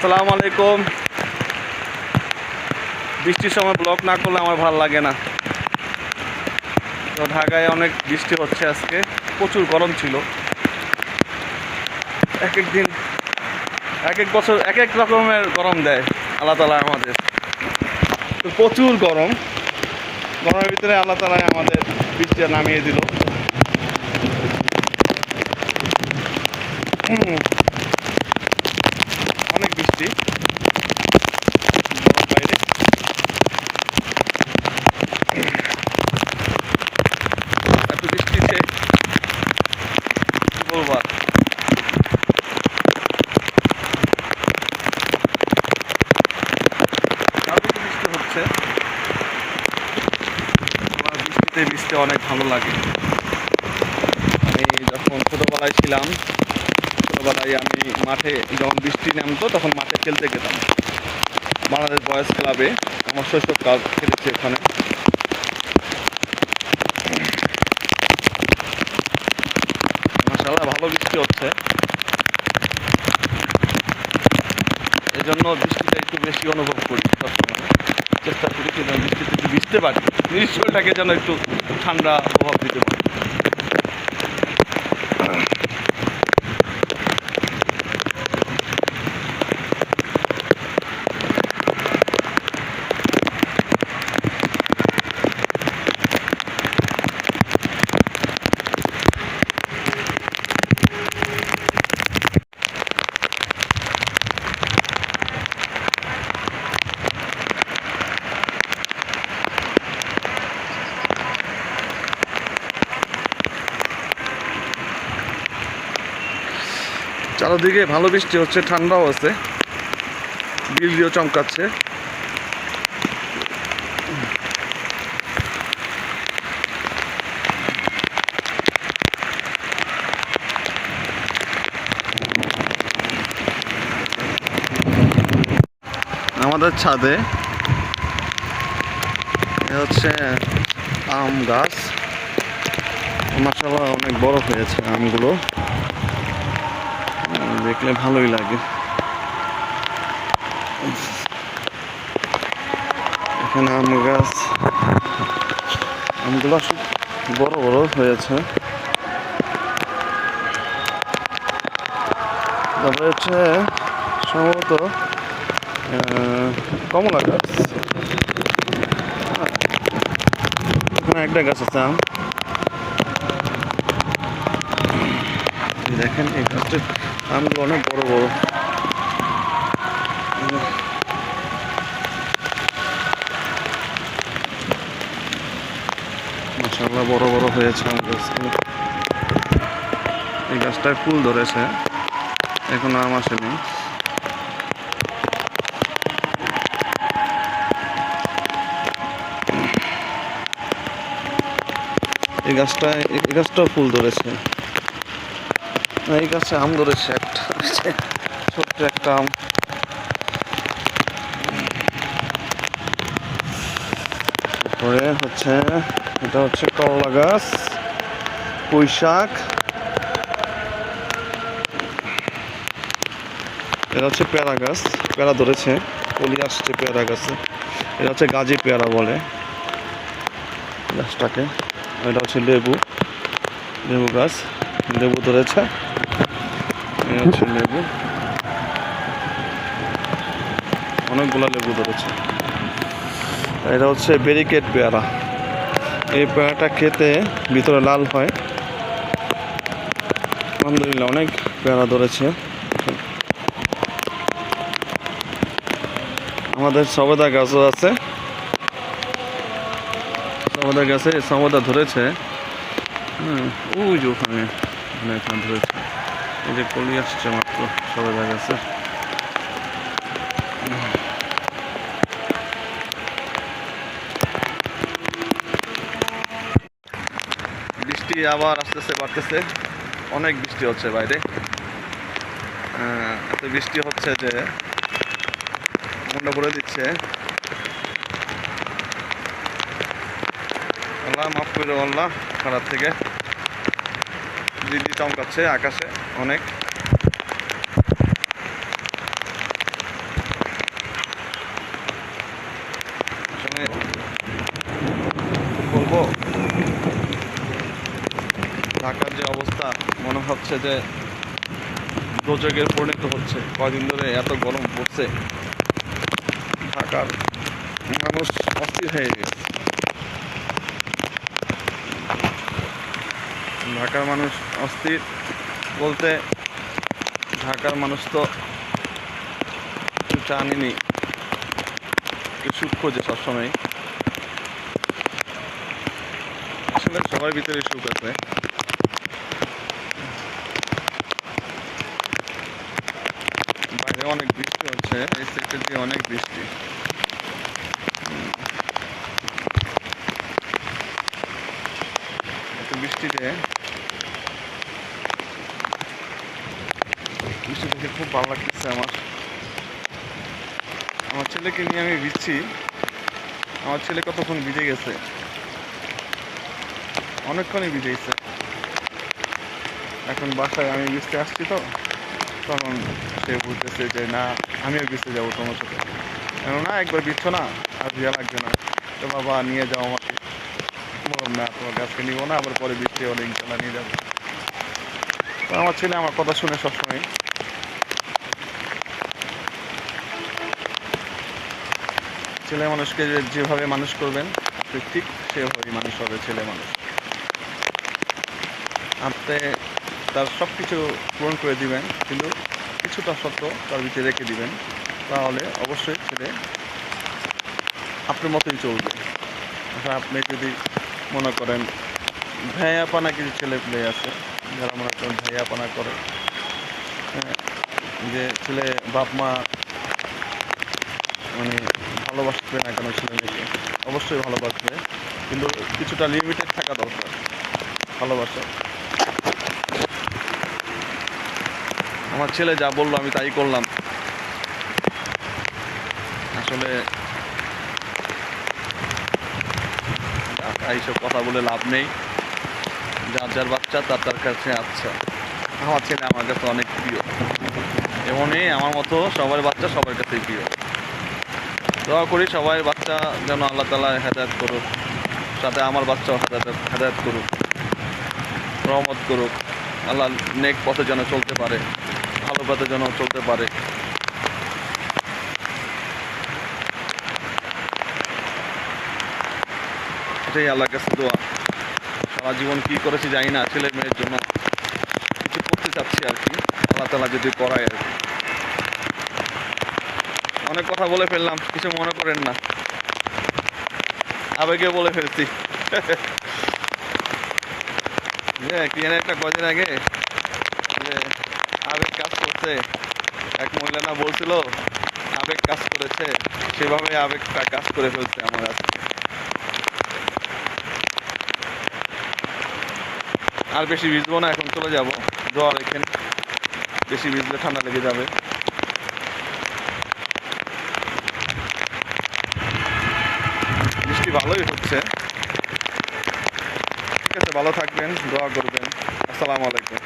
আসসালামু আলাইকুম। বৃষ্টির সময় ব্লক না করলে আমার ভালো লাগে না। তো ঢাকায় অনেক বৃষ্টি হচ্ছে আজকে, প্রচুর গরম ছিল। এক এক দিন এক এক বছর এক এক রকমের গরম দেয় আল্লাহ তালা আমাদের। তো প্রচুর গরম। গরমের ভিতরে আল্লাহ তালা আমাদের বৃষ্টিটা নামিয়ে দিল হুম। অনেক বৃষ্টি বাইরে এত বৃষ্টিতে কি বলব আর আরও কিছু বৃষ্টি হচ্ছে বৃষ্টিতে বৃষ্টি অনেক ভালো লাগে। আমি যখন ছোটোবেলায় ছিলাম, ছোটোবেলায় আমি মাঠে যখন বৃষ্টি নামতো, তখন মাঠে খেলতে গেতাম বাংলাদেশ বয়স ক্লাবে আমার শৈশবকাল খেলেছি ওখানে। ভালো বৃষ্টি হচ্ছে। এই জন্য বৃষ্টিটা একটু বেশি অনুভব করি সবসময়। চেষ্টা করি যেন বৃষ্টিতে একটু ভিজতে পারি। নিশ্চয়টাকে যেন একটু ঠান্ডা প্রভাব দিতে পারি। চারদিকে ভালো বৃষ্টি হচ্ছে, ঠান্ডাও আছে। বিজলিও চমকাচ্ছে। আমাদের ছাদে হচ্ছে আম গাছ। মাসাল্লাহ অনেক বড় হয়েছে আমগুলো। দেখলে ভালোই লাগে। এখানে আম গাছ। আমগুলো আসলে বড় বড় হয়েছে। তারপরে হচ্ছে সম্ভবত কমলা গাছ। হ্যাঁ। এখানে একটা গাছ আছে আম। দেখেন, এই গাছটার আমগুলো অনেক বড় বড়। মাসাল্লাহ বড় বড় হয়েছে আম গাছগুলো। এই গাছটায় ফুল ধরেছে, এখন আম আসেনি। এই গাছটায়, এই গাছটাও ফুল ধরেছে। এই গাছে আম ধরেছে একটা। ছোট্ট একটা আম। তারপরে হচ্ছে, এটা হচ্ছে করলা গাছ, পুঁই শাক। এটা হচ্ছে পেয়ারা গাছ পেয়ারা ধরেছে, কলি আসছে পেয়ারা গাছে। এটা হচ্ছে গাজি পেয়ারা বলে গাছটাকে। এটা হচ্ছে লেবু লেবু গাছ, লেবু ধরেছে। হচ্ছে লেবু। অনেকগুলো লেবু ধরেছে। এটা হচ্ছে ব্যারিকেড পেয়ারা। এই পেয়ারাটা খেতে ভিতরে লাল হয়। আলহামদুলিল্লাহ, অনেক পেয়ারা ধরেছে। আমাদের সবেদা গাছও আছে। সবেদা গাছে সবেদা ধরেছে। হুম, ওই যে ওখানে। ওখানে ধরেছে। এই যে কলি আসছে মাত্র সবেদা গাছে বৃষ্টি আবার আস্তে আস্তে বাড়তেছে। অনেক বৃষ্টি হচ্ছে বাইরে। এত বৃষ্টি হচ্ছে যে মনটা করে দিচ্ছে। আল্লাহ মাফ করে আল্লাহ, খারাপ থেকে। দিদি চমকাচ্ছে আকাশে অনেক। বলব ঢাকার যে অবস্থা, মনে হচ্ছে যে দোজকের পরিণত হচ্ছে। কয়দিন ধরে এত গরম পড়ছে। ঢাকার মানুষ অস্থির হয়ে গেছে। ঢাকার মানুষ অস্থির। বলতে ঢাকার মানুষ তো একটু একটু সুখ খোঁজে সবসময় আসলে সবার ভিতরে সুখ আছে। বাইরে অনেক বৃষ্টি হচ্ছে, এই সেক্টর দিয়ে অনেক বৃষ্টি। বৃষ্টিতে বৃষ্টি দেখে খুব ভালো লাগতেছে আমার। আমার ছেলেকে নিয়ে আমি ভিজছি। আমার ছেলে কতক্ষণ ভিজে গেছে? অনেকক্ষণই ভিজেছে এখন বাসায় আমি ভিজতে আসছি তো, তখন সে বুঝতেছে যে, না, আমিও ভিজতে যাব তোমার সাথে। কেন না, একবার ভিজছ না, আর ভিজা লাগবে না। তো বাবা, নিয়ে যাও আমাকে। বললাম, না, তোমাকে আজকে নিবো না, আবার পরে বৃষ্টি হলে ইনশাল্লাহ নিয়ে যাব। আমার ছেলে আমার কথা শুনে সবসময় ছেলে মানুষকে যেভাবে মানুষ করবেন ঠিক সেভাবেই মানুষ হবে ছেলে মানুষ। আপনি তার সব কিছু পূরণ করে দিবেন কিন্তু কিছুটা সত্য তার ভিতরে রেখে দিবেন। তাহলে অবশ্যই ছেলে আপনার মতোই চলবে। এখন আপনি যদি মনে করেন ভাইয়াপানা কিছু ছেলে পেলে আছে যারা মনে করেন ভাইয়াপানা করে হ্যাঁ, যে ছেলে বাপ মা মানে ভালোবাসবে না কেন ছেলে মেয়েকে অবশ্যই ভালোবাসবে, কিন্তু কিছুটা লিমিটেড থাকা দরকার। ভালোবাসা। আমার ছেলে যা বলল আমি তাই করলাম। আসলে এইসব কথা বলে লাভ নেই। যার যার বাচ্চা, তার তার কাছে আচ্ছা। আমার ছেলে আমার কাছে অনেক প্রিয়। এমনই আমার মতো সবার বাচ্চা সবার কাছেই প্রিয়। দোয়া করি সবাই বাচ্চা যেন আল্লাহ তালা হেদায়ত করুক, সাথে আমার বাচ্চাও হেদায়ত হেদায়ত করুক, রহমত করুক। আল্লাহ নেক পথে যেন চলতে পারে, ভালো পথে যেন চলতে পারে। এটাই আল্লাহর কাছে দোয়া। সারা জীবন কি করেছি জানি না, ছেলে মেয়ের জন্য কিছু করতে চাচ্ছি আর কি। আল্লাহ তালা যদি করায় আর কি। অনেক কথা বলে ফেললাম, কিছু মনে করেন না। আবেগে বলে ফেলছি। কি জানি একটা কদিন আগে যে আবেগ কাজ করছে, এক মহিলা না বলছিল, আবেগ কাজ করেছে, সেভাবে আবেগটা কাজ করে ফেলছে আমার আজকে। আর বেশি ভিজবো না, এখন চলে যাব। দোয়া এখানে। বেশি ভিজলে ঠান্ডা লেগে যাবে বৃষ্টি ভালোই হচ্ছে। ঠিক আছে ভালো থাকবেন দোয়া করবেন। আসসালামু আলাইকুম।